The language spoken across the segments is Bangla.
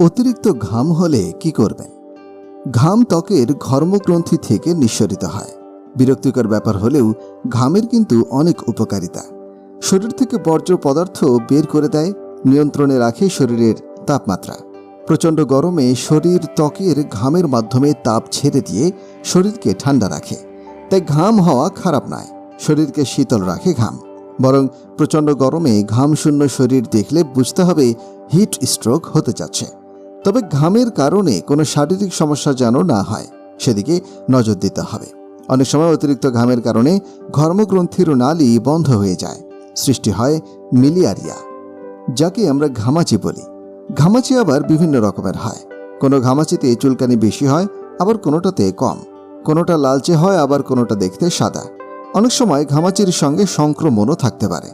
অতিরিক্ত ঘাম হলে কি করবেন? ঘাম ত্বকের ঘর্মগ্রন্থি থেকে নিঃসরিত হয়। বিরক্তিকর ব্যাপার হলেও ঘামের কিন্তু অনেক উপকারিতা। শরীর থেকে বর্জ্য পদার্থ বের করে দেয়, নিয়ন্ত্রণে রাখে শরীরের তাপমাত্রা। প্রচণ্ড গরমে শরীর ত্বকের ঘামের মাধ্যমে তাপ ছেড়ে দিয়ে শরীরকে ঠান্ডা রাখে। তাই ঘাম হওয়া খারাপ নয়, শরীরকে শীতল রাখে ঘাম। বরং প্রচণ্ড গরমে ঘাম শূন্য শরীর দেখলে বুঝতে হবে হিট স্ট্রোক হতে যাচ্ছে। তবে ঘামের কারণে কোনো শারীরিক সমস্যা যেন না হয়, সেদিকে নজর দিতে হবে। অনেক সময় অতিরিক্ত ঘামের কারণে ঘর্মগ্রন্থির নালী বন্ধ হয়ে যায়, সৃষ্টি হয় মিলিয়ারিয়া, যাকে আমরা ঘামাচি বলি। ঘামাচি আবার বিভিন্ন রকমের হয়। কোনো ঘামাচিতে চুলকানি বেশি হয়, আবার কোনোটাতে কম। কোনোটা লালচে হয়, আবার কোনোটা দেখতে সাদা। অনেক সময় ঘামাচির সঙ্গে সংক্রমণও থাকতে পারে।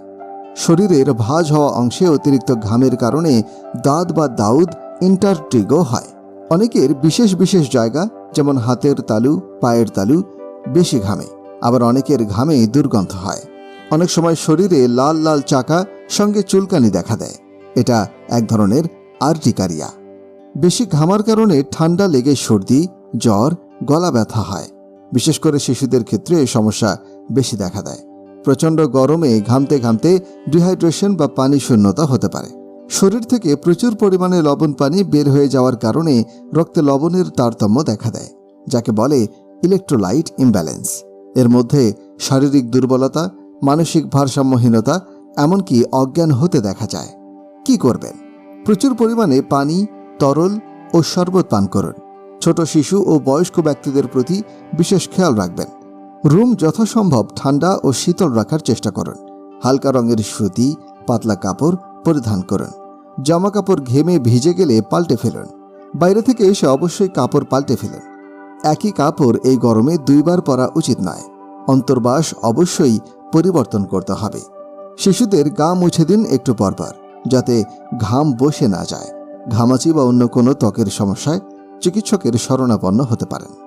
শরীরের ভাঁজ হওয়া অংশে অতিরিক্ত ঘামের কারণে দাঁত বা দাউদ ইন্টারট্রিগো হয়। অনেকের বিশেষ বিশেষ জায়গা, যেমন হাতের তালু, পায়ের তালু, বেশি ঘামে। আবার অনেকের ঘামে দুর্গন্ধ হয়। অনেক সময় শরীরে লাল লাল চাকা সঙ্গে চুলকানি দেখা দেয়। এটা এক ধরনের আর্টিকারিয়া। বেশি ঘামার কারণে ঠান্ডা লেগে সর্দি, জ্বর, গলা ব্যথা হয়। বিশেষ করে শিশুদের ক্ষেত্রে এই সমস্যা বেশি দেখা দেয়। প্রচণ্ড গরমে ঘামতে ঘামতে ডিহাইড্রেশন বা পানি শূন্যতা হতে পারে। শরীর থেকে প্রচুর পরিমাণে লবণ পানি বের হয়ে যাওয়ার কারণে রক্তে লবণের তারতম্য দেখা দেয়, যাকে বলে ইলেকট্রোলাইট ইমব্যালেন্স এর মধ্যে শারীরিক দুর্বলতা, মানসিক ভারসাম্যহীনতা, এমনকি অজ্ঞান হতে দেখা যায়। কি করবেন? প্রচুর পরিমাণে পানি, তরল ও শরবত পান করুন। ছোট শিশু ও বয়স্ক ব্যক্তিদের প্রতি বিশেষ খেয়াল রাখবেন। রুম যথাসম্ভব ঠান্ডা ও শীতল রাখার চেষ্টা করুন। হালকা রঙের সুতি, পাতলা কাপড় পরিধান করুন। জামা কাপড় ঘেমে ভিজে গেলে পাল্টে ফেলুন। বাইরে থেকে এসে অবশ্যই কাপড় পাল্টে ফেলুন। একই কাপড় এই গরমে দুইবার পরা উচিত নয়। অন্তর্বাস অবশ্যই পরিবর্তন করতে হবে। শিশুদের গা মুছে দিন একটু পরপর যাতে ঘাম বসে না যায়। ঘামাচি বা অন্য কোনো ত্বকের সমস্যায় চিকিৎসকের শরণাপন্ন হতে পারেন।